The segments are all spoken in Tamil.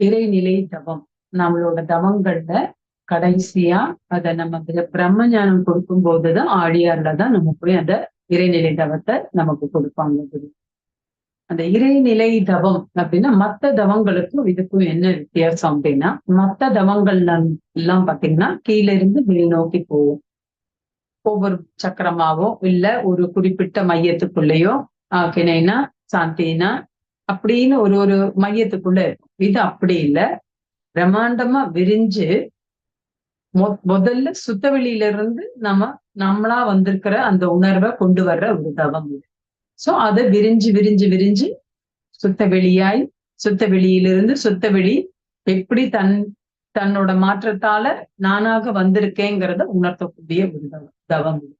இறைநிலை தவம். நம்மளோட தவங்கள்ல கடைசியா அத நம்ம பிரம்ம ஞானம் கொடுக்கும் போதுதான் ஆழியார்ல தான் நம்ம போய் அந்த இறைநிலை தவத்தை நமக்கு கொடுப்பாங்க அந்த இறைநிலை தவம் அப்படின்னா மத்த தவங்களுக்கும் இதுக்கும் என்ன வித்தியாசம் அப்படின்னா மத்த தவங்கள்ல எல்லாம் பாத்தீங்கன்னா கீழ இருந்து மேல் நோக்கி போகும். ஒவ்வொரு சக்கரமாவோ இல்ல ஒரு குறிப்பிட்ட மையத்துக்குள்ளேயோ கிணைனா சாந்தினா அப்படின்னு ஒரு ஒரு மையத்துக்குள்ள இருக்கும். இது அப்படி இல்லை. பிரம்மாண்டமா விரிஞ்சு முதல்ல சுத்தவெளியில இருந்து நம்ம நம்மளா வந்திருக்கிற அந்த உணர்வை கொண்டு வர்ற ஒரு தவம் இது. சோ அதை விரிஞ்சு விரிஞ்சு விரிஞ்சு சுத்த வெளியாய் சுத்த வெளியிலிருந்து சுத்த வெளி எப்படி தன் தன்னோட மாற்றத்தால நானாக வந்திருக்கேங்கிறத உணர்த்தக்கூடிய ஒரு தவம் இது.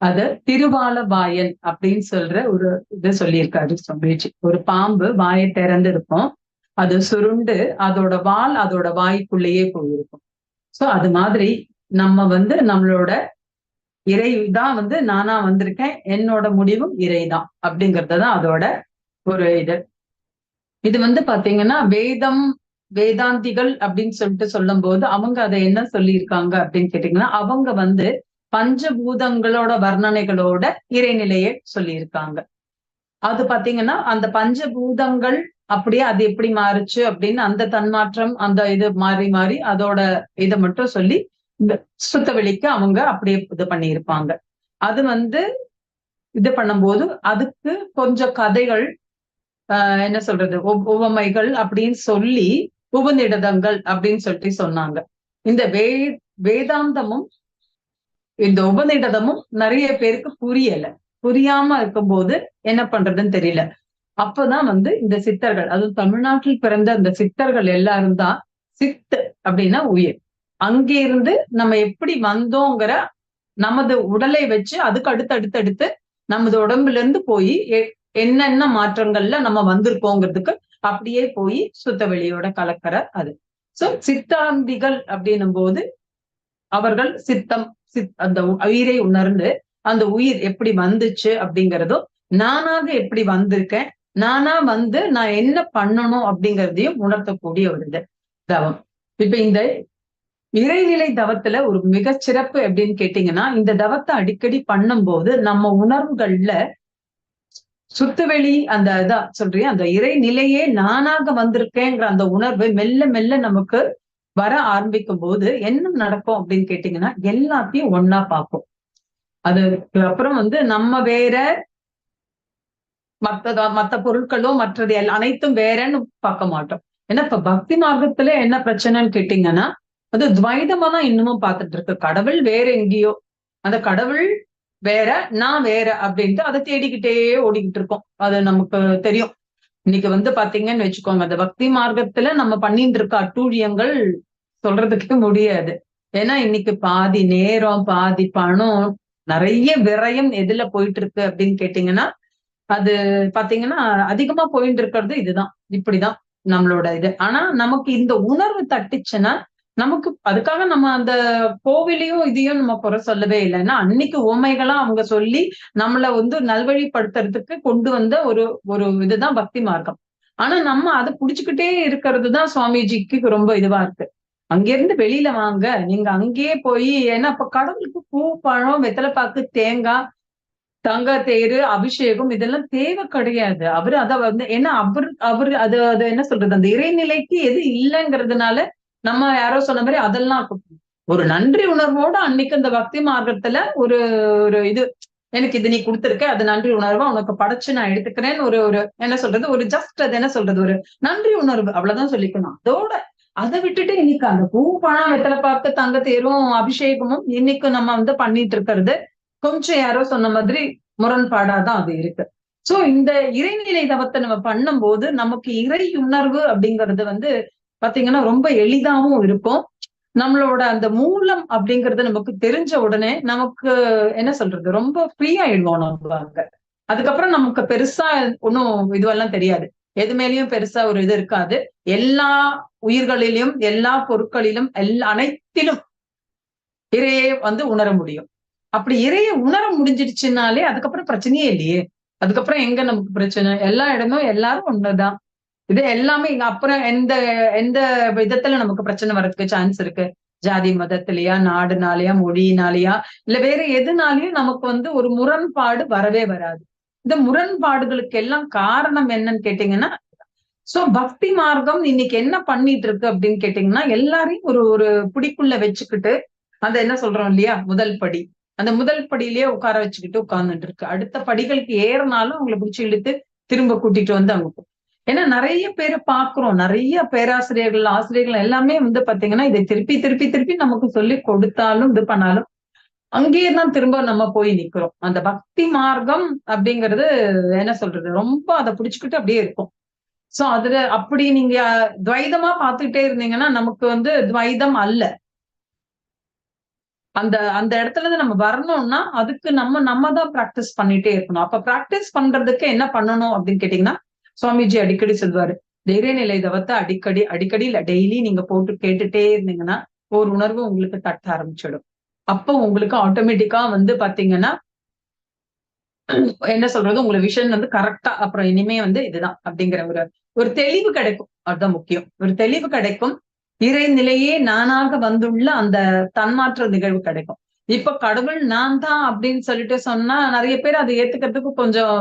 அத திருவால வாயன் அப்படின்னு சொல்ற ஒரு இதை சொல்லியிருக்காரு சுவாமிஜி. ஒரு பாம்பு வாயை திறந்து இருக்கும் அது சுருண்டு அதோட வால் அதோட வாய்க்குள்ளேயே போயிருக்கும். சோ அது மாதிரி நம்ம வந்து நம்மளோட இறை தான் வந்து நானா வந்திருக்கேன். என்னோட முடிவும் இறைதான் அப்படிங்கறதுதான் அதோட ஒரு இது. இது வந்து பாத்தீங்கன்னா வேதம் வேதாந்திகள் அப்படின்னு சொல்லிட்டு சொல்லும் போது அவங்க அதை என்ன சொல்லியிருக்காங்க அப்படின்னு கேட்டீங்கன்னா அவங்க வந்து பஞ்சபூதங்களோட வர்ணனைகளோட இறைநிலையை சொல்லியிருக்காங்க. அது பாத்தீங்கன்னா அந்த பஞ்சபூதங்கள் அப்படியே அது எப்படி மாறுச்சு அப்படின்னு அந்த தன்மாற்றம் அந்த இது மாறி மாறி அதோட இதை மட்டும் சொல்லி இந்த சுத்த வெளிக்கு அவங்க அப்படியே இது பண்ணியிருப்பாங்க. அது வந்து இது பண்ணும்போது அதுக்கு கொஞ்சம் கதைகள் ஆஹ் என்ன சொல்றது உவமைகள் அப்படின்னு சொல்லி உபநிடதங்கள் அப்படின்னு சொல்லிட்டு சொன்னாங்க. இந்த வே வேதாந்தமும் இந்த உபநிடதமும் நிறைய பேருக்கு புரியல. புரியாம இருக்கும்போது என்ன பண்றதுன்னு தெரியல. அப்பதான் வந்து இந்த சித்தர்கள் அதுவும் தமிழ்நாட்டில் பிறந்த அந்த சித்தர்கள் எல்லாரும் தான் சித்து அப்படின்னா உயிர். அங்கே இருந்து நம்ம எப்படி வந்தோங்கிற நமது உடலை வச்சு அதுக்கு அடுத்து அடுத்து அடுத்து நமது உடம்புல இருந்து போய் என்னென்ன மாற்றங்கள்ல நம்ம வந்திருக்கோங்கிறதுக்கு அப்படியே போய் சுத்த வெளியோட கலக்கிற அது. சோ சித்தாந்திகள் அப்படின்னும் போது அவர்கள் சித்தம் அந்த உயிரை உணர்ந்து அந்த உயிர் எப்படி வந்துச்சு அப்படிங்கிறதும் நானாக எப்படி வந்திருக்கேன் நானா வந்து நான் என்ன பண்ணணும் அப்படிங்கிறதையும் உணர்த்தக்கூடிய ஒரு இது தவம். இப்ப இந்த இறைநிலை தவத்துல ஒரு மிக சிறப்பு அப்படின்னு கேட்டீங்கன்னா இந்த தவத்தை அடிக்கடி பண்ணும்போது நம்ம உணர்வுகள்ல சுத்துவெளி அந்த இதா சொல்றேன் அந்த இறைநிலையே நானாக வந்திருக்கேங்கிற அந்த உணர்வு மெல்ல மெல்ல நமக்கு வர ஆரம்பிக்கும் போது என்ன நடக்கும் அப்படின்னு கேட்டீங்கன்னா எல்லாத்தையும் ஒன்னா பார்ப்போம். அதுக்கு அப்புறம் வந்து நம்ம வேற மத்த மத்த பொருட்களோ மற்றது அனைத்தும் வேறன்னு பார்க்க மாட்டோம். ஏன்னா இப்ப பக்தி மார்க்கத்துல என்ன பிரச்சனைன்னு கேட்டீங்கன்னா அது துவைதமா தான் இன்னமும் பார்த்துட்டு இருக்கு. கடவுள் வேற எங்கேயோ அந்த கடவுள் வேற நான் வேற அப்படின்ட்டு அதை தேடிக்கிட்டே ஓடிக்கிட்டு இருக்கோம். அது நமக்கு தெரியும். இன்னைக்கு வந்து பாத்தீங்கன்னு வச்சுக்கோங்க அந்த பக்தி மார்க்கத்துல நம்ம பண்ணிட்டு இருக்க அட்டூழியங்கள் சொல்றதுக்கு முடியாது. ஏன்னா இன்னைக்கு பாதி நேரம் பாதி பணம் நிறைய விரயம் எதுல போயிட்டு இருக்கு அப்படின்னு கேட்டீங்கன்னா அது பாத்தீங்கன்னா அதிகமா போயிட்டு இருக்கிறது இதுதான். இப்படிதான் நம்மளோட இது. ஆனா நமக்கு இந்த உணர்வு தட்டுச்சுன்னா நமக்கு அதுக்காக நம்ம அந்த கோவிலையும் இதையும் நம்ம குறை சொல்லவே இல்லைன்னா அன்னைக்கு உண்மைகளா அவங்க சொல்லி நம்மளை வந்து நல்வழிப்படுத்துறதுக்கு கொண்டு வந்த ஒரு ஒரு இதுதான் பக்தி மார்க்கம். ஆனா நம்ம அதை புடிச்சுக்கிட்டே இருக்கிறது தான் சுவாமிஜிக்கு ரொம்ப இதுவா இருக்கு. அங்கிருந்து வெளியில வாங்க. நீங்க அங்கேயே போய் ஏன்னா இப்ப கடவுளுக்கு பூ பழம் வெத்தலைப்பாக்கு தேங்காய் தங்க தேரு அபிஷேகம் இதெல்லாம் தேவை கிடையாது. அவரு அத வந்து ஏன்னா அவர் அவர் அது அது என்ன சொல்றது? அந்த இறைநிலைக்கு எது இல்லைங்கிறதுனால நம்ம யாரோ சொன்ன மாதிரி அதெல்லாம் ஒரு நன்றி உணர்வோட அன்னைக்கு அந்த பக்தி மார்க்கத்துல ஒரு ஒரு இது எனக்கு இது நீ கொடுத்துருக்க அது நன்றி உணர்வா உனக்கு படைச்சு நான் எடுத்துக்கிறேன்னு ஒரு ஒரு என்ன சொல்றது ஒரு ஜஸ்ட் அது என்ன சொல்றது ஒரு நன்றி உணர்வு அவ்வளவுதான் சொல்லிக்கணும். அதோட அதை விட்டுட்டு இன்னைக்கு அந்த பூ பணம் வெத்தலை பார்த்து தங்க தேரும் அபிஷேகமும் இன்னைக்கு நம்ம வந்து பண்ணிட்டு இருக்கிறது. கொஞ்சம் யாரோ சொன்ன மாதிரி முரண்பாடாதான் அது இருக்கு. சோ இந்த இறைநிலை தவத்தை நம்ம பண்ணும்போது நமக்கு இறை உணர்வு அப்படிங்கிறது வந்து பாத்தீங்கன்னா ரொம்ப எளிதாவும் இருக்கும். நம்மளோட அந்த மூலம் அப்படிங்கறது நமக்கு தெரிஞ்ச உடனே நமக்கு என்ன சொல்றது? ரொம்ப ஃப்ரீ ஆயிடுவோம் நம்ம அங்க. அதுக்கப்புறம் நமக்கு பெருசா ஒன்றும் இதுவெல்லாம் தெரியாது. எது மேலேயும் பெருசா ஒரு இது இருக்காது. எல்லா உயிர்களிலும் எல்லா பொருட்களிலும் எல்லா அனைத்திலும் இறையை வந்து உணர முடியும். அப்படி இறைய உணர முடிஞ்சிடுச்சுனாலே அதுக்கப்புறம் பிரச்சனையே இல்லையே. அதுக்கப்புறம் எங்க நமக்கு பிரச்சனை? எல்லா இடமும் எல்லாரும் ஒண்ணுதான். இது எல்லாமே இங்க அப்புறம் எந்த எந்த விதத்துல நமக்கு பிரச்சனை வர்றதுக்கு சான்ஸ் இருக்கு? ஜாதி மதத்திலயா நாடுனாலயா மொழியினாலயா? இல்ல வேற எதுனாலயும் நமக்கு வந்து ஒரு முரண்பாடு வரவே வராது. இந்த முரண்பாடுகளுக்கு எல்லாம் காரணம் என்னன்னு கேட்டீங்கன்னா சோ பக்தி மார்க்கம் இன்னைக்கு என்ன பண்ணிட்டு இருக்கு அப்படின்னு கேட்டீங்கன்னா எல்லாரையும் ஒரு ஒரு பிடிக்குள்ள வச்சுக்கிட்டு அந்த என்ன சொல்றோம் இல்லையா முதல் படி. அந்த முதல் படியிலேயே உட்கார வச்சுக்கிட்டு உட்கார்ந்துட்டு இருக்கு. அடுத்த படிகளுக்கு ஏறினாலும் அவங்களை பிடிச்சி இழுத்து திரும்ப கூட்டிட்டு வந்து அவங்க ஏன்னா நிறைய பேரை பாக்குறோம் நிறைய பேராசிரியர்கள் ஆசிரியர்கள் எல்லாமே வந்து பாத்தீங்கன்னா இதை திருப்பி திருப்பி திருப்பி நமக்கு சொல்லி கொடுத்தாலும் இது பண்ணாலும் அங்கேயே தான் திரும்ப நம்ம போய் நிக்கிறோம். அந்த பக்தி மார்க்கம் அப்படிங்கிறது என்ன சொல்றது? ரொம்ப அதை புடிச்சுக்கிட்டு அப்படியே இருக்கும். சோ அதுல அப்படி நீங்க துவைதமா பார்த்துக்கிட்டே இருந்தீங்கன்னா நமக்கு வந்து துவைதம் அல்ல. அந்த அந்த இடத்துல இருந்து நம்ம வரணும்னா அதுக்கு நம்ம நம்ம தான் பிராக்டிஸ் பண்ணிட்டே இருக்கணும். அப்ப பிராக்டிஸ் பண்றதுக்கு என்ன பண்ணணும் அப்படின்னு கேட்டீங்கன்னா சுவாமிஜி அடிக்கடி சொல்வாரு நிலை தவத்தை அடிக்கடி அடிக்கடி இல்ல டெய்லி நீங்க போட்டு கேட்டுட்டே இருந்தீங்கன்னா ஒரு உணர்வு உங்களுக்கு தட்ட ஆரம்பிச்சிடும். அப்போ உங்களுக்கு ஆட்டோமேட்டிக்கா வந்து பாத்தீங்கன்னா என்ன சொல்றது உங்களை விஷன் வந்து கரெக்டா அப்புறம் இனிமே வந்து இதுதான் அப்படிங்கிற ஒரு ஒரு தெளிவு கிடைக்கும். அதுதான் முக்கியம். ஒரு தெளிவு கிடைக்கும். இறை நிலையே நானாக வந்துள்ள அந்த தன்மாற்ற நிகழ்வு கிடைக்கும். இப்ப கடவுள் நான் தான் அப்படின்னு சொல்லிட்டு சொன்னா நிறைய பேர் அதை ஏத்துக்கிறதுக்கு கொஞ்சம்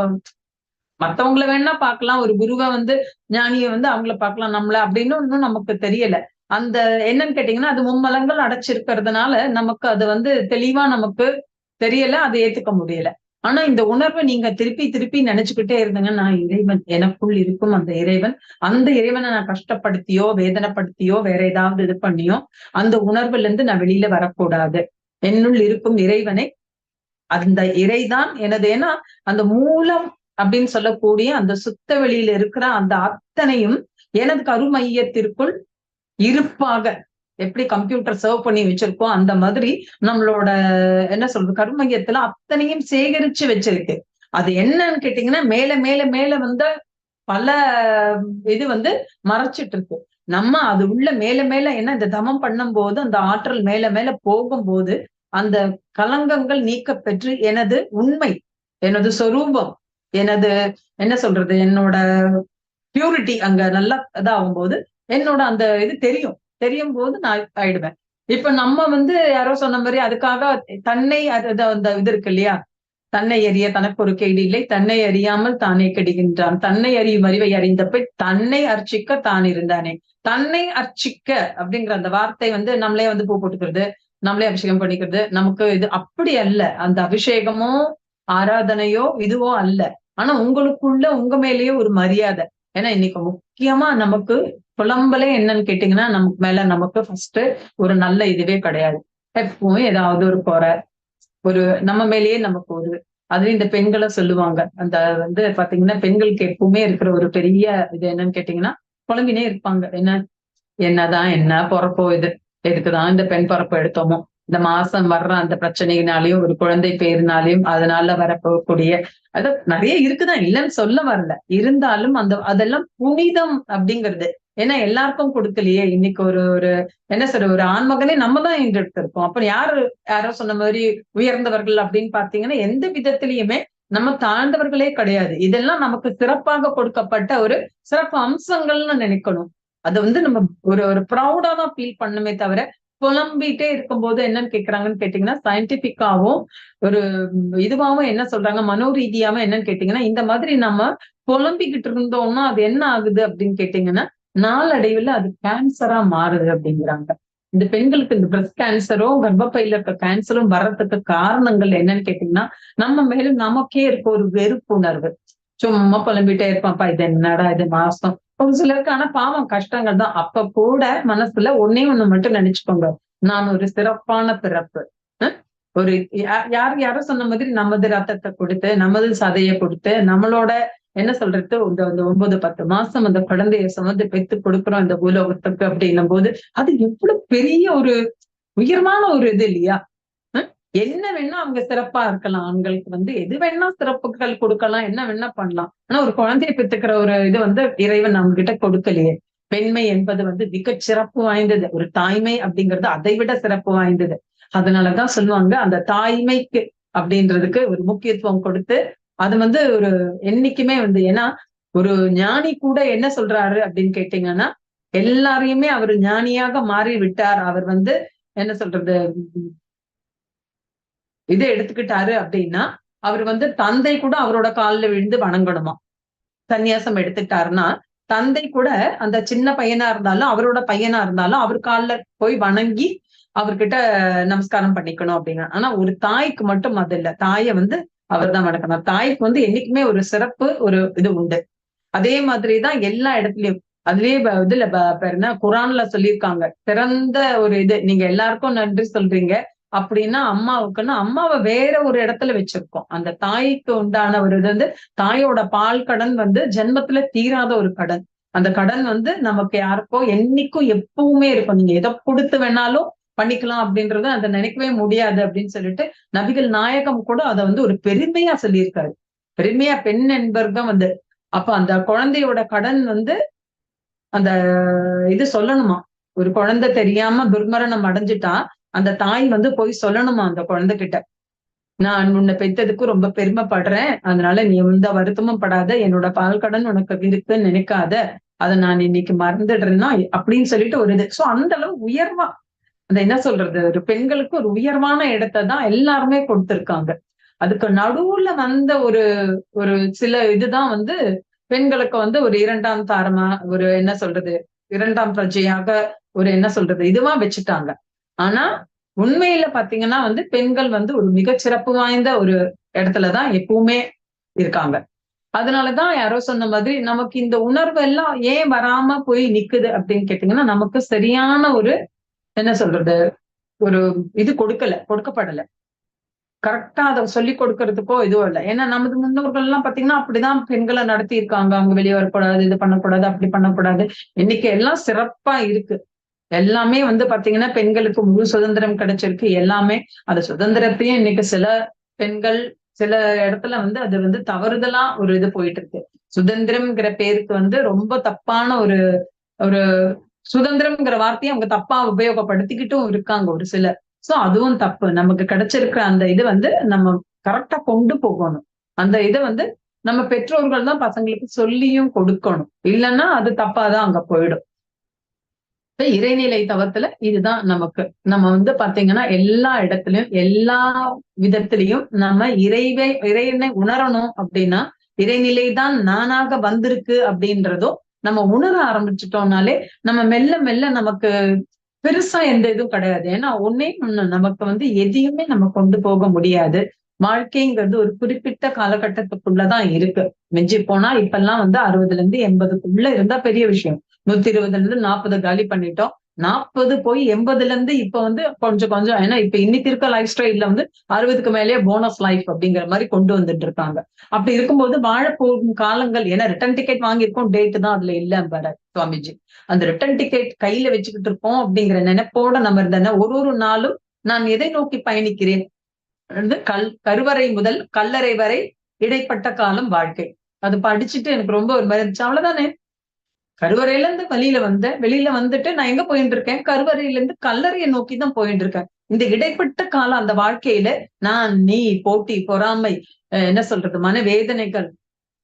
மத்தவங்கள வேணா பார்க்கலாம். ஒரு குருவை வந்து ஞானிய வந்து அவங்கள பாக்கலாம் நம்மள அப்படின்னு இன்னும் நமக்கு தெரியல. அந்த என்னன்னு கேட்டீங்கன்னா அது மும்மலங்கள் அடைச்சிருக்கிறதுனால நமக்கு அது வந்து தெளிவா நமக்கு தெரியல அதை ஏத்துக்க முடியல. ஆனா இந்த உணர்வை நீங்க திருப்பி திருப்பி நினைச்சுக்கிட்டே இருந்தீங்க நான் இறைவன் எனக்குள் இருக்கும் அந்த இறைவன் அந்த இறைவனை நான் கஷ்டப்படுத்தியோ வேதனைப்படுத்தியோ வேற ஏதாவது இது பண்ணியோ அந்த உணர்வுல இருந்து நான் வெளியில வரக்கூடாது. என்னுள் இருக்கும் இறைவனை அந்த இறைதான் எனது. ஏன்னா அந்த மூலம் அப்படின்னு சொல்லக்கூடிய அந்த சுத்த வெளியில இருக்கிற அந்த அத்தனையும் எனது கருமையத்திற்குள் இருப்பாக. எப்படி கம்ப்யூட்டர் சர்வ் பண்ணி வச்சிருக்கோம் அந்த மாதிரி நம்மளோட என்ன சொல்றது கருமையத்துல அத்தனையும் சேகரிச்சு வச்சிருக்கு. அது என்னன்னு கேட்டீங்கன்னா மேல மேல மேல வந்து பல இது வந்து மறைச்சிட்டு இருக்கு நம்ம அது உள்ள மேல மேல என்ன இந்த தமம் பண்ணும் போது அந்த ஆற்றல் மேல மேல போகும்போது அந்த கலங்கங்கள் நீக்க பெற்று எனது உண்மை எனது சொரூபம் எனது என்ன சொல்றது என்னோட பியூரிட்டி அங்க நல்லா இதாகும் போது என்னோட அந்த இது தெரியும். தெரியும் போது நான் ஆயிடுவேன். இப்ப நம்ம வந்து யாரோ சொன்ன மாதிரி அதுக்காக தன்னை அது அந்த இது இருக்கு இல்லையா? தன்னை அறிய தனக்கு ஒரு கேடு இல்லை. தன்னை அறியாமல் தானே கெடுகின்றான். தன்னை அறியும் அறிவை அறிந்த போய் தன்னை அர்ச்சிக்க தான் இருந்தானே. தன்னை அர்ச்சிக்க அப்படிங்கிற அந்த வார்த்தை வந்து நம்மளே வந்து பூ போட்டுக்கிறது நம்மளே அபிஷேகம் பண்ணிக்கிறது நமக்கு இது அப்படி அல்ல. அந்த அபிஷேகமும் ஆராதனையோ இதுவோ அல்ல. ஆனா உங்களுக்குள்ள உங்க மேலேயே ஒரு மரியாதை. ஏன்னா இன்னைக்கு முக்கியமா நமக்கு புலம்பலே என்னன்னு கேட்டீங்கன்னா நமக்கு மேல நமக்கு ஃபர்ஸ்ட் ஒரு நல்ல இதுவே கிடையாது. எப்பவும் ஏதாவது ஒரு குறை ஒரு நம்ம மேலேயே நமக்கு ஒரு அது இந்த பெண்களை சொல்லுவாங்க. அந்த வந்து பாத்தீங்கன்னா பெண்களுக்கு எப்பவுமே இருக்கிற ஒரு பெரிய இது என்னன்னு கேட்டீங்கன்னா குழம்பினே இருப்பாங்க. என்ன? என்னதான் என்ன பிறப்போ இது எதுக்குதான் இந்த பெண் பிறப்பு எடுத்தோமோ? இந்த மாசம் வர்ற அந்த பிரச்சனையினாலையும் ஒரு குழந்தை பேருனாலையும் அதனால வரப்போகக்கூடிய அது நிறைய இருக்குதான் இல்லைன்னு சொல்ல வரல. இருந்தாலும் அந்த அதெல்லாம் புனிதம் அப்படிங்கிறது. ஏன்னா எல்லாருக்கும் கொடுக்கலையே. இன்னைக்கு ஒரு ஒரு என்ன சொல்ற ஒரு ஆண்மகனே நம்ம தான் இருக்கோம் அப்ப யாரு யாரோ சொன்ன மாதிரி உயர்ந்தவர்கள் அப்படின்னு பாத்தீங்கன்னா எந்த விதத்திலயுமே நம்ம தாழ்ந்தவர்களே கிடையாது. இதெல்லாம் நமக்கு சிறப்பாக கொடுக்கப்பட்ட ஒரு சிறப்பு அம்சங்கள்னு நினைக்கணும். அது வந்து நம்ம ஒரு ஒரு ப்ரௌடா தான் ஃபீல் பண்ணுமே தவிர புலம்பிட்டே இருக்கும்போது என்னன்னு கேக்குறாங்கன்னு கேட்டீங்கன்னா சயின்டிபிக்காவும் ஒரு இதுவாவும் என்ன சொல்றாங்க மனோ ரீதியாவும் என்னன்னு கேட்டீங்கன்னா இந்த மாதிரி நம்ம புலம்பிக்கிட்டு இருந்தோம்னா அது என்ன ஆகுது அப்படின்னு கேட்டீங்கன்னா நாளடைவுல அது கேன்சரா மாறுது அப்படிங்கிறாங்க. இந்த பெண்களுக்கு இந்த பிரஸ்ட் கேன்சரும் கர்ப்பப்பையில இருக்க கேன்சரும் வர்றதுக்கு காரணங்கள் என்னன்னு கேட்டீங்கன்னா நம்ம மேலும் நமக்கே இருக்க ஒரு வெறுப்புணர்வு. சும்மா புலம்பிட்டே இருப்பான்ப்பா இது என்னடா இது மாசம் ஒரு சிலருக்கு ஆனா பாவம் கஷ்டங்கள் தான். அப்ப கூட மனசுல ஒன்னே ஒண்ணு மட்டும் நினைச்சுக்கோங்க. நான் ஒரு சிறப்பான பிறப்பு. ஒரு யார் யாரும் சொன்ன மாதிரி நமது ரத்தத்தை கொடுத்து நமது சதையை கொடுத்து நம்மளோட என்ன சொல்றது இந்த இந்த ஒன்பது பத்து மாசம் அந்த குழந்தைய சுமந்து பெத்து கொடுக்குறோம் இந்த உலகத்துக்கு அப்படின்னும் போது அது எவ்வளவு பெரிய ஒரு உயர்மான ஒரு இது இல்லையா? என்ன வேணா அவங்க சிறப்பா இருக்கலாம். ஆண்களுக்கு வந்து எது வேணா சிறப்புகள் கொடுக்கலாம். என்ன வேணா பண்ணலாம். ஆனா ஒரு குழந்தையை பெற்றுக்கிற ஒரு இது வந்து இறைவன் நம்ம கிட்ட கொடுக்கலையே. பெண்மை என்பது வந்து மிக சிறப்பு வாய்ந்தது. ஒரு தாய்மை அப்படிங்கிறது அதை விட சிறப்பு வாய்ந்தது. அதனாலதான் சொல்லுவாங்க அந்த தாய்மைக்கு அப்படின்றதுக்கு ஒரு முக்கியத்துவம் கொடுத்து அது வந்து ஒரு என்னைக்குமே வந்து ஏன்னா ஒரு ஞானி கூட என்ன சொல்றாரு அப்படின்னு கேட்டீங்கன்னா எல்லாரையுமே அவர் ஞானியாக மாறி விட்டார் அவர் வந்து என்ன சொல்றது? இதை எடுத்துக்கிட்டாரு அப்படின்னா அவர் வந்து தந்தை கூட அவரோட காலில் விழுந்து வணங்கணுமா? சன்னியாசம் எடுத்துட்டாருன்னா தந்தை கூட அந்த சின்ன பையனா இருந்தாலும் அவரோட பையனா இருந்தாலும் அவர் காலில் போய் வணங்கி அவர்கிட்ட நமஸ்காரம் பண்ணிக்கணும் அப்படிங்க ஆனா ஒரு தாய்க்கு மட்டும் அது இல்ல. தாயை வந்து அவர் தான் வணக்கணும். தாய்க்கு வந்து என்னைக்குமே ஒரு சிறப்பு ஒரு இது உண்டு. அதே மாதிரிதான் எல்லா இடத்துலயும். அதுலயே இதுல என்ன? குரான்ல சொல்லியிருக்காங்க. சிறந்த ஒரு இது. நீங்க எல்லாருக்கும் நன்றி சொல்றீங்க. அப்படின்னா அம்மாவுக்குன்னா அம்மாவை வேற ஒரு இடத்துல வச்சிருக்கோம். அந்த தாய்க்கு உண்டான ஒரு இது வந்து தாயோட பால் கடன் வந்து ஜென்மத்துல தீராத ஒரு கடன். அந்த கடன் வந்து நமக்கு யாருக்கோ என்னைக்கும் எப்பவுமே இருக்கும். நீங்க எதை கொடுத்து வேணாலும் பண்ணிக்கலாம் அப்படின்றது அதை நினைக்கவே முடியாது அப்படின்னு சொல்லிட்டு நபிகள் நாயகம் கூட அதை வந்து ஒரு பெருமையா சொல்லியிருக்காரு. பெருமையா பெண் என்பர்தான் வந்து. அப்ப அந்த குழந்தையோட கடன் வந்து அந்த இது சொல்லணுமா? ஒரு குழந்தை தெரியாம துர்மரணம் அடைஞ்சிட்டா அந்த தாய் வந்து போய் சொல்லணுமா அந்த குழந்தைகிட்ட? நான் உன்னை பெத்ததுக்கு ரொம்ப பெருமைப்படுறேன். அதனால நீ எந்த வருத்தமும் படாத. என்னோட பால் கடன் உனக்கு இருக்குன்னு நினைக்காத. அதை நான் இன்னைக்கு மறந்துடுறேன்னா அப்படின்னு சொல்லிட்டு ஒரு இது. சோ அந்த அளவு உயர்வா அந்த என்ன சொல்றது? ஒரு பெண்களுக்கு ஒரு உயர்வான இடத்தை தான் எல்லாருமே கொடுத்திருக்காங்க. அதுக்கு நடுவுல வந்த ஒரு ஒரு சில இதுதான் வந்து பெண்களுக்கு வந்து ஒரு இரண்டாம் தாரமா ஒரு என்ன சொல்றது? இரண்டாம் பிரஜையாக ஒரு என்ன சொல்றது? இதுவா வச்சுட்டாங்க. ஆனா உண்மையில பாத்தீங்கன்னா வந்து பெண்கள் வந்து ஒரு மிகச்சிறப்பு வாய்ந்த ஒரு இடத்துலதான் எப்பவுமே இருக்காங்க. அதனாலதான் யாரோ சொன்ன மாதிரி நமக்கு இந்த உணர்வு எல்லாம் ஏன் வராம போய் நிக்குது அப்படின்னு கேட்டீங்கன்னா நமக்கு சரியான ஒரு என்ன சொல்றது ஒரு இது கொடுக்கல கொடுக்கப்படல. கரெக்டா அதை சொல்லி கொடுக்கறதுக்கோ இதுவும் இல்லை. ஏன்னா நமது முன்னோர்கள் எல்லாம் பாத்தீங்கன்னா அப்படிதான் பெண்களை நடத்தி இருக்காங்க அவங்க வெளியே வரக்கூடாது இது பண்ணக்கூடாது அப்படி பண்ணக்கூடாது. இன்னைக்கு எல்லாம் சிறப்பா இருக்கு. எல்லாமே வந்து பாத்தீங்கன்னா பெண்களுக்கு முழு சுதந்திரம் கிடைச்சிருக்கு. எல்லாமே அந்த சுதந்திரத்தையும் இன்னைக்கு சில பெண்கள் சில இடத்துல வந்து அது வந்து தவறுதலா ஒரு இது போயிட்டு இருக்கு சுதந்திரம்ங்கிற பேருக்கு வந்து ரொம்ப தப்பான ஒரு ஒரு சுதந்திரம்ங்கிற வார்த்தையை அவங்க தப்பா உபயோகப்படுத்திக்கிட்டும் இருக்காங்க ஒரு சிலர். சோ அதுவும் தப்பு. நமக்கு கிடைச்சிருக்கிற அந்த இது வந்து நம்ம கரெக்டா கொண்டு போகணும். அந்த இதை வந்து நம்ம பெற்றோர்கள் தான் பசங்களுக்கு சொல்லியும் கொடுக்கணும். இல்லைன்னா அது தப்பாதான் அங்க போயிடும். இறைநிலை தவத்துல இதுதான் நமக்கு. நம்ம வந்து பாத்தீங்கன்னா எல்லா இடத்துலயும் எல்லா விதத்திலையும் நம்ம இறைவை இறைவனை உணரணும் அப்படின்னா இறைநிலை தான் நானாக வந்திருக்கு அப்படின்றதும் நம்ம உணர ஆரம்பிச்சிட்டோம்னாலே நம்ம மெல்ல மெல்ல நமக்கு பெருசா எந்த இதுவும் கிடையாது. ஏன்னா ஒன்னே ஒண்ணு நமக்கு வந்து எதையுமே நம்ம கொண்டு போக முடியாது. வாழ்க்கைங்கிறது ஒரு குறிப்பிட்ட காலகட்டத்துக்குள்ளதான் இருக்கு. மிஞ்சி போனா இப்பெல்லாம் வந்து அறுபதுல இருந்து எண்பதுக்குள்ள இருந்தா பெரிய விஷயம். நூத்தி இருபதுல இருந்து நாற்பது காலி பண்ணிட்டோம். நாற்பது போய் எண்பதுல இருந்து இப்ப வந்து கொஞ்சம் கொஞ்சம் ஏன்னா இப்ப இன்னைக்கு இருக்க லைஃப் ஸ்டைல்ல வந்து அறுபதுக்கு மேலேயே போனஸ் லைஃப் அப்படிங்கிற மாதிரி கொண்டு வந்துட்டு இருக்காங்க. அப்படி இருக்கும்போது வாழ போகும் காலங்கள் ஏன்னா ரிட்டர்ன் டிக்கெட் வாங்கியிருக்கோம் டேட் தான் அதுல இல்ல சுவாமிஜி. அந்த ரிட்டர்ன் டிக்கெட் கையில வச்சுக்கிட்டு இருப்போம் அப்படிங்கிற நினைப்போட நம்ம இருந்தேன்னா ஒரு ஒரு நாளும் நான் எதை நோக்கி பயணிக்கிறேன்? கல் கருவறை முதல் கல்லறை வரை இடைப்பட்ட காலம் வாழ்க்கை. அது படிச்சுட்டு எனக்கு ரொம்ப ஒரு மாதிரி இருந்துச்சு. அவ்வளவுதானே? கருவறையில இருந்து வெளியில வந்தேன் வெளியில வந்துட்டு நான் எங்க போயிட்டு இருக்கேன் கருவறையில இருந்து கல்லறையை நோக்கி தான் போயிட்டு இருக்கேன் இந்த இடைப்பட்ட காலம் அந்த வாழ்க்கையில நான் நீ போட்டி பொறாமை என்ன சொல்றது மனவேதனைகள்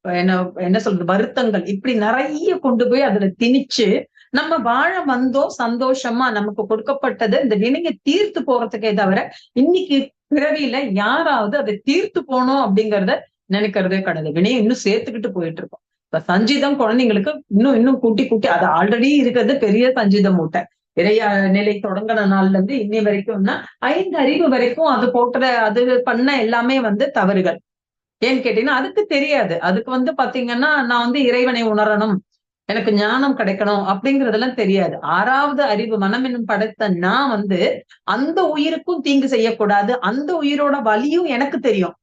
என்ன என்ன சொல்றது வருத்தங்கள் இப்படி நிறைய கொண்டு போய் அதுல திணிச்சு நம்ம வாழ வந்தோம் சந்தோஷமா நமக்கு கொடுக்கப்பட்டது இந்த வினையை தீர்த்து போறதுக்கே தவிர இன்னைக்கு பிறவியில யாராவது அதை தீர்த்து போனோம் அப்படிங்கறத நினைக்கிறதே கிடையாது. வினையை இன்னும் சேர்த்துக்கிட்டு போயிட்டு இருக்கோம். இப்ப சஞ்சீதம் குழந்தைங்களுக்கு இன்னும் இன்னும் கூட்டி கூட்டி அது ஆல்ரெடி இருக்கிறது பெரிய சஞ்சீத மூட்டை. இறைய நிலை தொடங்கின நாள்ல இருந்து இன்னி வரைக்கும்னா ஐந்து அறிவு வரைக்கும் அது போட்டுற அது பண்ண எல்லாமே வந்து தவறுகள். ஏன்னு கேட்டீங்கன்னா அதுக்கு தெரியாது. அதுக்கு வந்து பாத்தீங்கன்னா நான் வந்து இறைவனை உணரணும் எனக்கு ஞானம் கிடைக்கணும் அப்படிங்கறதெல்லாம் தெரியாது. ஆறாவது அறிவு மனம் என்னும் படைத்த நான் வந்து அந்த உயிருக்கும் தீங்கு செய்யக்கூடாது. அந்த உயிரோட வலியும் எனக்கு தெரியும்.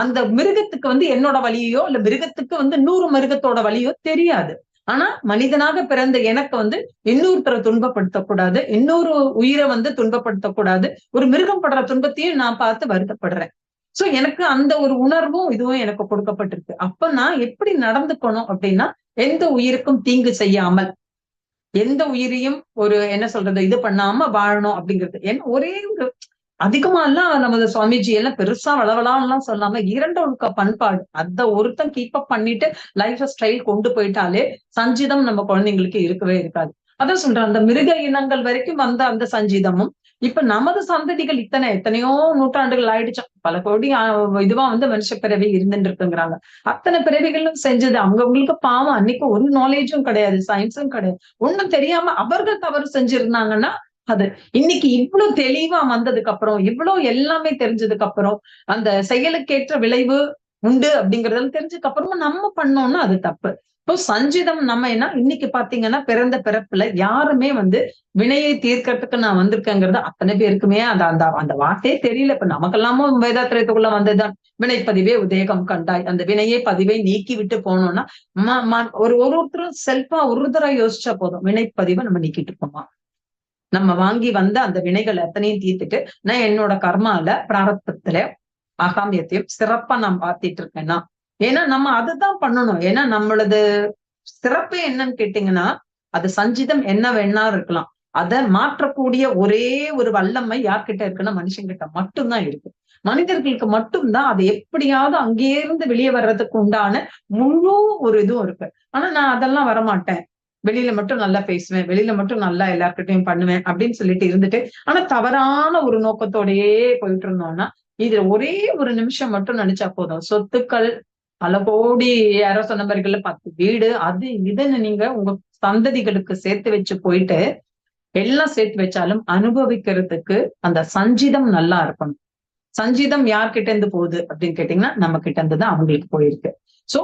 அந்த மிருகத்துக்கு வந்து என்னோட வழியோ இல்ல மிருகத்துக்கு வந்து நூறு மிருகத்தோட வழியோ தெரியாது. ஆனா மனிதனாக பிறந்த எனக்கு வந்து இன்னொருத்தரை துன்பப்படுத்தக்கூடாது இன்னொரு உயிரை வந்து துன்பப்படுத்தக்கூடாது ஒரு மிருகம் படுற துன்பத்தையும் நான் பார்த்து வருத்தப்படுறேன். சோ எனக்கு அந்த ஒரு உணர்வும் இதுவும் எனக்கு கொடுக்கப்பட்டிருக்கு. அப்ப நான் எப்படி நடந்துக்கணும் அப்படின்னா எந்த உயிருக்கும் தீங்கு செய்யாமல் எந்த உயிரையும் ஒரு என்ன சொல்றது இது பண்ணாம வாழணும் அப்படிங்கிறது. என் ஒரே ஒரு அதிகமா எல்லாம் நமது சுவாமிஜி எல்லாம் பெருசா வளவலாம்லாம் சொல்லாம இரண்டு ஒழுக்க பண்பாடு. அந்த ஒருத்தன் கீப் அப் பண்ணிட்டு லைஃப் ஸ்டைல் கொண்டு போயிட்டாலே சஞ்சீதம் நம்ம குழந்தைங்களுக்கு இருக்கவே இருக்காது. அதான் சொல்றேன் அந்த மிருக இனங்கள் வரைக்கும் வந்த அந்த சஞ்சீதமும் இப்ப நமது சந்ததிகள் இத்தனை எத்தனையோ நூற்றாண்டுகள் ஆயிடுச்சு. பல கோடி இதுவா வந்து மனுஷ பிறவி இருந்துட்டு இருக்குங்கிறாங்க அத்தனை பிறவிகளும் செஞ்சது. அவங்கவுங்களுக்கு பாவம். அன்னைக்கு ஒரு நாலேஜும் கிடையாது சயின்ஸும் கிடையாது. ஒண்ணும் தெரியாம அவர்கள் தவறு செஞ்சிருந்தாங்கன்னா அது இன்னைக்கு இவ்வளவு தெளிவா வந்ததுக்கு அப்புறம் இவ்வளவு எல்லாமே தெரிஞ்சதுக்கு அப்புறம் அந்த செயலுக்கேற்ற விளைவு உண்டு அப்படிங்கறதெல்லாம் தெரிஞ்சதுக்கு அப்புறமா நம்ம பண்ணோம்னா அது தப்பு. இப்போ சஞ்சிதம் நம்ம என்ன இன்னைக்கு பாத்தீங்கன்னா பிறந்த பிறப்புல யாருமே வந்து வினையை தீர்க்கறதுக்கு நான் வந்திருக்கேங்கிறது அத்தனை பேருக்குமே அந்த அந்த அந்த வார்த்தையே தெரியல. இப்ப நமக்கெல்லாமும் வேதாத்திரத்துக்குள்ள வந்ததுதான். வினைப்பதிவே உதேகம் கண்டாய். அந்த வினையை பதிவை நீக்கி விட்டு போனோம்னா ஒரு ஒரு ஒருத்தரும் செல்ஃபா ஒருத்தரா யோசிச்சா போதும். வினைப்பதிவை நம்ம நீக்கிட்டு போமா நம்ம வாங்கி வந்த அந்த வினைகள் எத்தனையும் தீர்த்துட்டு நான் என்னோட கர்மால பிராரத்தத்துல அகாமியத்தையும் சிறப்பா நான் பார்த்திட்டு இருக்கேன்னா ஏன்னா நம்ம அதுதான் பண்ணணும். ஏன்னா நம்மளது சிறப்பு என்னன்னு கேட்டீங்கன்னா அது சஞ்சிதம் என்ன வேணா இருக்கலாம். அதை மாற்றக்கூடிய ஒரே ஒரு வல்லமை யார்கிட்ட இருக்குன்னா மனுஷங்கிட்ட மட்டும்தான் இருக்கு. மனிதர்களுக்கு மட்டும்தான் அது எப்படியாவது அங்கே இருந்து வெளியே வர்றதுக்கு உண்டான முழு ஒரு இதுவும் இருக்கு. ஆனா நான் அதெல்லாம் வரமாட்டேன். வெளியில மட்டும் நல்லா பேசுவேன் வெளியில மட்டும் நல்லா எல்லார்கிட்டையும் பண்ணுவேன் அப்படின்னு சொல்லிட்டு இருந்துட்டு ஆனா தவறான ஒரு நோக்கத்தோடயே போயிட்டு இருந்தோம்னா இது ஒரே ஒரு நிமிஷம் மட்டும் நினைச்சா போதும். சொத்துக்கள் பல கோடி யாரோ சொன்ன மாதிரிகள்ல பத்து வீடு அது இதுன்னு நீங்க உங்க சந்ததிகளுக்கு சேர்த்து வச்சு போயிட்டு எல்லாம் சேர்த்து வச்சாலும் அனுபவிக்கிறதுக்கு அந்த சஞ்சிதம் நல்லா இருக்கணும். சஞ்சிதம் யார்கிட்ட இருந்து போகுது அப்படின்னு கேட்டீங்கன்னா நம்ம கிட்ட இருந்து தான் அவங்களுக்கு போயிருக்கு. சோ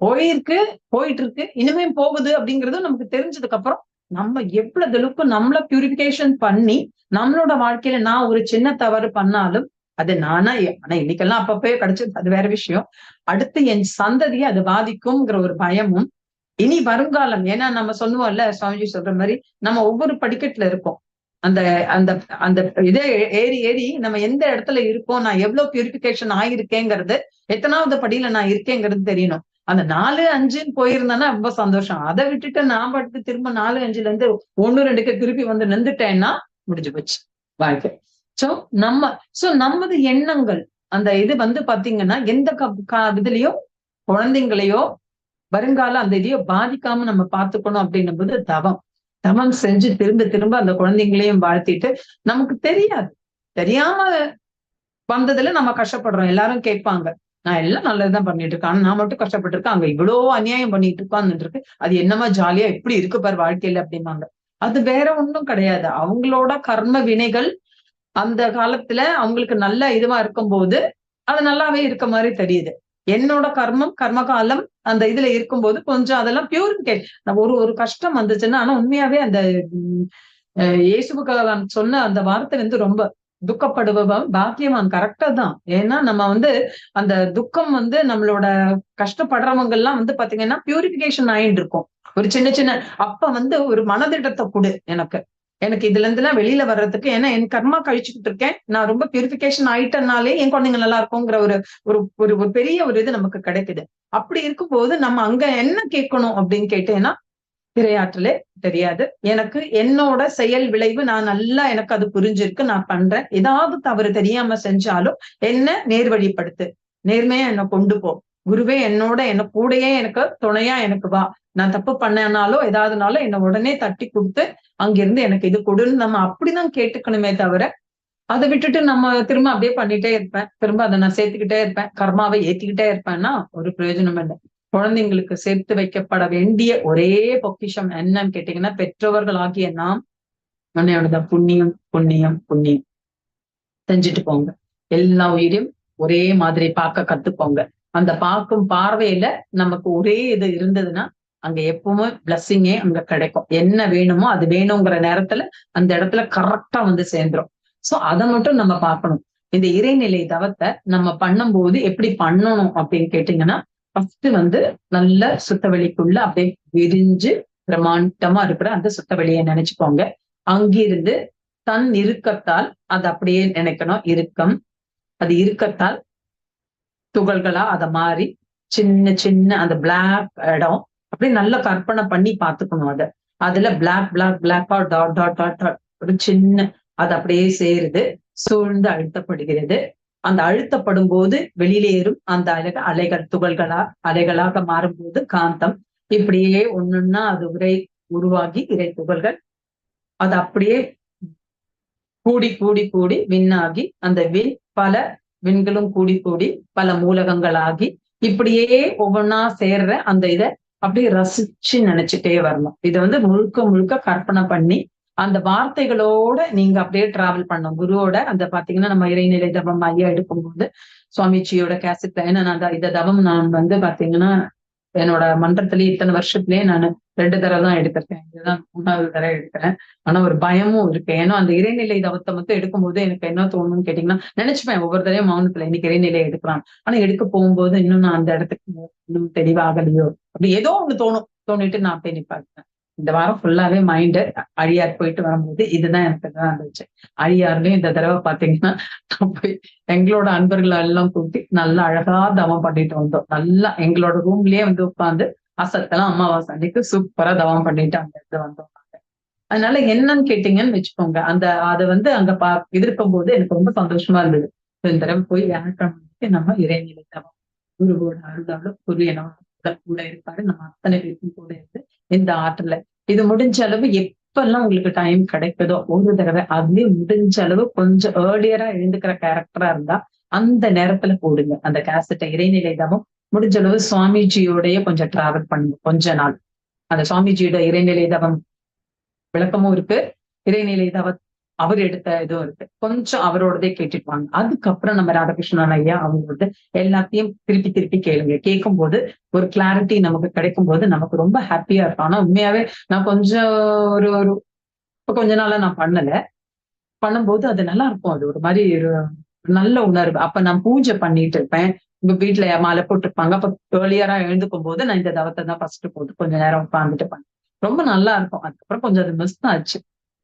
போயிருக்கு போயிட்டு இருக்கு இனிமே போகுது அப்படிங்கிறது நமக்கு தெரிஞ்சதுக்கு அப்புறம் நம்ம எவ்வளவு அளவுக்கு நம்மள பியூரிபிகேஷன் பண்ணி நம்மளோட வாழ்க்கையில நான் ஒரு சின்ன தவறு பண்ணாலும் அது நானா ஆனா இன்னைக்கெல்லாம் அப்பப்பே கிடைச்சது அது வேற விஷயம். அடுத்து என் சந்ததியை அது பாதிக்கும்ங்கிற ஒரு பயமும் இனி வருங்காலம். ஏன்னா நம்ம சொல்லுவோம்ல சுவாமிஜி சொல்ற மாதிரி நம்ம ஒவ்வொரு படிக்கட்டுல இருக்கோம். அந்த அந்த அந்த இதே ஏறி ஏறி நம்ம எந்த இடத்துல இருக்கோம் நான் எவ்வளவு பியூரிபிகேஷன் ஆயிருக்கேங்கிறது எத்தனாவது படியில நான் இருக்கேங்கிறது தெரியணும். அந்த நாலு அஞ்சுன்னு போயிருந்தேன்னா ரொம்ப சந்தோஷம். அதை விட்டுட்டு நான் பாட்டு திரும்ப நாலு அஞ்சுல இருந்து ஒண்ணு ரெண்டுக்கு திருப்பி வந்து நின்றுட்டேன்னா முடிஞ்சு போச்சு. வாழ்க்கை. சோ நம்ம சோ நமது எண்ணங்கள் அந்த இது வந்து பாத்தீங்கன்னா எந்த இதுலயும் குழந்தைங்களையோ வருங்கால அந்த இதையோ பாதிக்காம நம்ம பாத்துக்கணும் அப்படின்னும் போது தவம். தவம் செஞ்சு திரும்ப திரும்ப அந்த குழந்தைங்களையும் வாழ்த்திட்டு நமக்கு தெரியாது. தெரியாம வந்ததுல நம்ம கஷ்டப்படுறோம். எல்லாரும் கேட்பாங்க. நான் எல்லாம் நல்லதுதான் பண்ணிட்டு இருக்கேன். நான் மட்டும் கஷ்டப்பட்டு இருக்கேன் அங்க இவ்வளவு அநியாயம் பண்ணிட்டு இருக்கான்னு இருக்கு அது என்னமா ஜாலியா எப்படி இருக்கு பாரு வாழ்க்கையில அப்படிம்பாங்க. அது வேற ஒண்ணும் கிடையாது. அவங்களோட கர்ம வினைகள் அந்த காலத்துல அவங்களுக்கு நல்ல இதுவா இருக்கும்போது அது நல்லாவே இருக்க மாதிரி தெரியுது. என்னோட கர்மம் கர்ம காலம் அந்த இதுல இருக்கும்போது கொஞ்சம் அதெல்லாம் பியூரிஃபிகேஷன் ஒரு ஒரு கஷ்டம் வந்துச்சுன்னா ஆனா உண்மையாவே அந்த இயேசுபுக்கு சொன்ன அந்த வார்த்தை வந்து ரொம்ப துக்கப்படுபவன் பாக்கியவான். கரெக்டா தான். ஏன்னா நம்ம வந்து அந்த துக்கம் வந்து நம்மளோட கஷ்டப்படுறவங்க எல்லாம் வந்து பாத்தீங்கன்னா பியூரிபிகேஷன் ஆயிட்டு இருக்கும். ஒரு சின்ன சின்ன அப்ப வந்து ஒரு மனதிடத்தை கொடு எனக்கு. எனக்கு இதுல இருந்து எல்லாம் வெளியில வர்றதுக்கு ஏன்னா என் கர்மா கழிச்சுக்கிட்டு இருக்கேன். நான் ரொம்ப பியூரிபிகேஷன் ஆயிட்டனாலே என் குழந்தைங்க நல்லா இருக்குங்கிற ஒரு ஒரு ஒரு பெரிய ஒரு இது நமக்கு கிடைக்குது. அப்படி இருக்கும்போது நம்ம அங்க என்ன கேட்கணும் அப்படின்னு கேட்டேன்னா திரையாற்றலே தெரியாது. எனக்கு என்னோட செயல் விளைவு நான் நல்லா எனக்கு அது புரிஞ்சிருக்கு நான் பண்றேன். ஏதாவது தவறு தெரியாம செஞ்சாலும் என்ன நேர்வழிப்படுத்து. நேர்மையா என்னை கொண்டு போ. குருவே என்னோட என்ன கூடையே எனக்கு துணையா எனக்கு வா. நான் தப்பு பண்ணனாலோ ஏதாவதுனாலும் என்னை உடனே தட்டி கொடுத்து அங்கிருந்து எனக்கு இது கொடுன்னு நம்ம அப்படிதான் கேட்டுக்கணுமே தவிர அதை விட்டுட்டு நம்ம திரும்ப அப்படியே பண்ணிட்டே இருப்பேன். திரும்ப அதை நான் சேர்த்துக்கிட்டே இருப்பேன். கர்மாவை ஏத்திக்கிட்டே இருப்பேன்னா ஒரு பிரயோஜனம் இல்லை. குழந்தைங்களுக்கு சேர்த்து வைக்கப்பட வேண்டிய ஒரே பொக்கிஷம் என்னன்னு கேட்டீங்கன்னா பெற்றவர்கள் ஆகிய நாம் உன்னையோட புண்ணியம் புண்ணியம் புண்ணியம். செஞ்சுட்டு போங்க. எல்லா உயிரையும் ஒரே மாதிரி பார்க்க கத்துக்கோங்க. அந்த பார்க்கும் பார்வையில நமக்கு ஒரே இது இருந்ததுன்னா அங்க எப்பவுமே பிளஸ்ஸிங்கே அங்க கிடைக்கும். என்ன வேணுமோ அது வேணுங்கிற நேரத்துல அந்த இடத்துல கரெக்டா வந்து சேர்ந்துரும். சோ அதை மட்டும் நம்ம பார்க்கணும். இந்த இறைநிலை தவத்தை நம்ம பண்ணும்போது எப்படி பண்ணணும் அப்படின்னு கேட்டீங்கன்னா ஃபர்ஸ்ட் வந்து நல்ல சுத்தவெளிக்குள்ள அப்படியே விரிஞ்சு பிரமாண்டமா இருக்கிற அந்த சுத்தவெளியை நினைச்சுக்கோங்க. அங்கிருந்து தன் இறுக்கத்தால் அது அப்படியே நினைக்கணும். இறுக்கம். அது இறுக்கத்தால் துகள்களா அதை மாறி சின்ன சின்ன அந்த பிளாக் இடம் அப்படியே நல்லா கற்பனை பண்ணி பாத்துக்கணும் அதை. அதுல பிளாக் பிளாக் பிளாக்கா டாட் டாட் டாட் டாட் ஒரு சின்ன அது அப்படியே சேருது. சூழ்ந்து அழுத்தப்படுகிறது. அந்த அழுத்தப்படும் போது வெளியிலேறும் அந்த அலைக அலைகள் துகள்களா அலைகளாக மாறும்போது காந்தம். இப்படியே ஒண்ணுன்னா அது உரை உருவாகி இறை துகள்கள். அது அப்படியே கூடி கூடி கூடி விண்ணாகி அந்த விண் பல விண்களும் கூடி கூடி பல மூலகங்களாகி இப்படியே ஒவ்வொன்னா சேர்ற அந்த இதை அப்படியே ரசிச்சு நினைச்சிட்டே வரணும். இதை வந்து முழுக்க முழுக்க கற்பனை பண்ணி அந்த வார்த்தைகளோட நீங்க அப்படியே டிராவல் பண்ணும் குருவோட அந்த பாத்தீங்கன்னா நம்ம இறைநிலை தவம் ஐயா எடுக்கும்போது சுவாமிஜியோட கேசிட்ல ஏன்னா நான் இந்த தவம் நான் வந்து பாத்தீங்கன்னா என்னோட மன்றத்திலேயே இத்தனை வருஷத்துலயே நான் ரெண்டு தடவை தான் எடுத்திருக்கேன். இதுதான் மூணாவது தடவை எடுக்கிறேன். ஆனா ஒரு பயமும் இருக்கு. ஏன்னா அந்த இறைநிலை தவத்தை மட்டும் எடுக்கும்போது எனக்கு என்ன தோணும்னு கேட்டீங்கன்னா நினைச்சுப்பேன் ஒவ்வொரு தடவையும் மௌனத்துல இன்னைக்கு இறைநிலை எடுக்கலாம். ஆனா எடுக்க போகும்போது இன்னும் நான் அந்த இடத்துக்கு இன்னும் தெளிவாகலையோ? அப்படி ஏதோ ஒண்ணு தோணும். தோணிட்டு நான் அப்படியே நிப்பாட்டேன் இந்த வாரம் ஃபுல்லாவே மைண்டு அழியார் போயிட்டு வரும்போது இதுதான் எனக்கு தான் இருந்துச்சு. அழியார்லயும் இந்த தடவை பாத்தீங்கன்னா போய் எங்களோட அன்பர்கள் எல்லாம் கூட்டி நல்லா அழகா தவம் பண்ணிட்டு வந்தோம். நல்லா எங்களோட ரூம்லயே வந்து உட்காந்து அசத்தெல்லாம் அம்மாவாசை அன்னைக்கு சூப்பரா தவம் பண்ணிட்டு அங்க இருந்து வந்தோம் அதனால என்னன்னு கேட்டீங்கன்னு வச்சுக்கோங்க. அந்த அதை வந்து அங்க பா எதிர்க்கும் போது எனக்கு ரொம்ப சந்தோஷமா இருந்தது. இந்த தடவை போய் வியாழக்கிழமைக்கு நம்ம இறைநிலை தவம். குருவோட அருளால புரியணும் கூட இருப்பாரு. நம்ம அத்தனை பேருக்கும் கூட இருந்து இந்த ஆற்றுல. இது முடிஞ்ச அளவு எப்பெல்லாம் உங்களுக்கு டைம் கிடைக்குதோ ஒரு தடவை அதுலயும் முடிஞ்ச அளவு கொஞ்சம் ஏர்லியரா எழுந்துக்கிற கேரக்டரா இருந்தா அந்த நேரத்துல போடுங்க. அந்த கேசட்டை இறைநிலை தவம் முடிஞ்ச அளவு சுவாமிஜியோடய கொஞ்சம் டிராவல் பண்ணுங்க. கொஞ்ச நாள். அந்த சுவாமிஜியோட இறைநிலை தவம் விளக்கமும் இருக்கு. இறைநிலை தவ அவர் எடுத்த இதுவும் இருக்கு கொஞ்சம் அவரோடதே கேட்டுட்டு வாங்க அதுக்கப்புறம் நம்ம ராதாகிருஷ்ணன் ஐயா அவங்களோட எல்லாத்தையும் திருப்பி திருப்பி கேளுங்க. கேட்கும் போது ஒரு கிளாரிட்டி நமக்கு கிடைக்கும் போது நமக்கு ரொம்ப ஹாப்பியா இருக்கும் ஆனா உண்மையாவே நான் கொஞ்சம் ஒரு ஒரு இப்ப கொஞ்ச நாளா நான் பண்ணல. பண்ணும்போது அது நல்லா இருக்கும் அது ஒரு மாதிரி ஒரு நல்ல உணர்வு. அப்ப நான் பூஜை பண்ணிட்டு இருப்பேன். உங்க வீட்டுல மாலை போட்டிருப்பாங்க. அப்ப ஏர்லியரா எழுந்துக்கும் போது நான் இந்த தவத்தை தான் ஃபர்ஸ்ட் போட்டு கொஞ்ச நேரம் உட்காந்துட்டு பண்ணேன் ரொம்ப நல்லா இருக்கும் அதுக்கப்புறம் கொஞ்சம் அது மிஸ் ஆச்சு.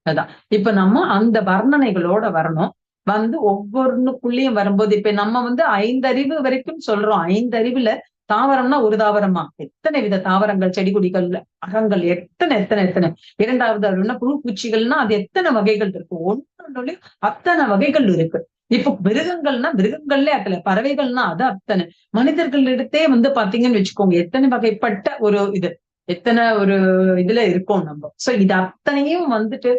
அதான். இப்ப நம்ம அந்த வர்ணனைகளோட வரணும். வந்து ஒவ்வொன்றுக்குள்ளேயும் வரும்போது இப்ப நம்ம வந்து ஐந்தறிவு வரைக்கும் சொல்றோம். ஐந்தறிவுல தாவரம்னா ஒரு தாவரமா? எத்தனை வித தாவரங்கள்? செடி கொடிகள் அறங்கள் எத்தனை எத்தனை எத்தனை? இரண்டாவது அறிவுனா புழு பூச்சிகள்னா அது எத்தனை வகைகள் இருக்கு? ஒன்று அத்தனை வகைகள் இருக்கு. இப்ப மிருகங்கள்னா மிருகங்கள்ல அத்தல பறவைகள்னா அது அத்தனை. மனிதர்களிடத்தே வந்து பாத்தீங்கன்னு வச்சுக்கோங்க எத்தனை வகைப்பட்ட ஒரு இது எத்தனை ஒரு இதுல இருக்கோம் நம்ம. சோ இது அத்தனையும் வந்துட்டு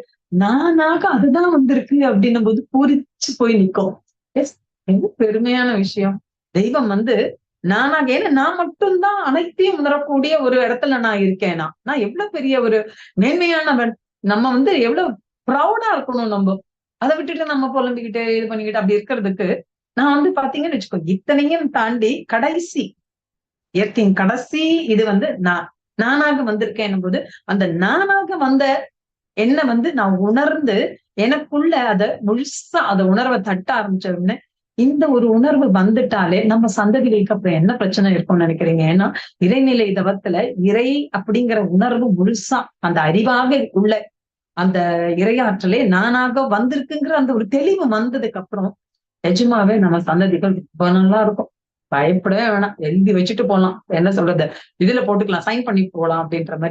நானாக அதுதான் வந்திருக்கு அப்படின்னும் போது பூரிச்சு போய் நிக்கும். எஸ் ரொம்ப பெருமையான விஷயம். தெய்வம் வந்து நானாக ஏன்னா நான் மட்டும்தான் அனைத்தையும் உணரக்கூடிய ஒரு இடத்துல நான் இருக்கேனா நான். எவ்வளவு பெரிய ஒரு மேன்மையானவன். நம்ம வந்து எவ்வளவு ப்ரௌடா இருக்கணும் நம்ம. அதை விட்டுட்டு நம்ம புலம்பிக்கிட்டு இது பண்ணிக்கிட்டு அப்படி இருக்கிறதுக்கு நான் வந்து பாத்தீங்கன்னு வச்சுக்கோ இத்தனையும் தாண்டி கடைசி இயற்கையின் கடைசி இது வந்து நான். நானாக வந்திருக்கேன் போது அந்த நானாக வந்த என்ன வந்து நான் உணர்ந்து எனக்குள்ள அத முழுசா அத உணர்வை தட்ட ஆரம்பிச்சோம்னு இந்த ஒரு உணர்வு வந்துட்டாலே நம்ம சந்ததிகளுக்கு அப்புறம் என்ன பிரச்சனை இருக்கும்னு நினைக்கிறீங்க? ஏன்னா இறைநிலை தவத்துல இறை அப்படிங்கிற உணர்வு முழுசா அந்த அறிவாக உள்ள அந்த இறையாற்றலே நானாக வந்திருக்குங்கிற அந்த ஒரு தெளிவு வந்ததுக்கு அப்புறம் நிஜமாவே நம்ம சந்ததிகள் ரொம்ப நல்லா இருக்கும். பயப்படவே வேணாம். எழுதி வச்சுட்டு போகலாம் என்ன சொல்றது? இதுல போட்டுக்கலாம். சைன் பண்ணி போகலாம் அப்படின்ற மாதிரி.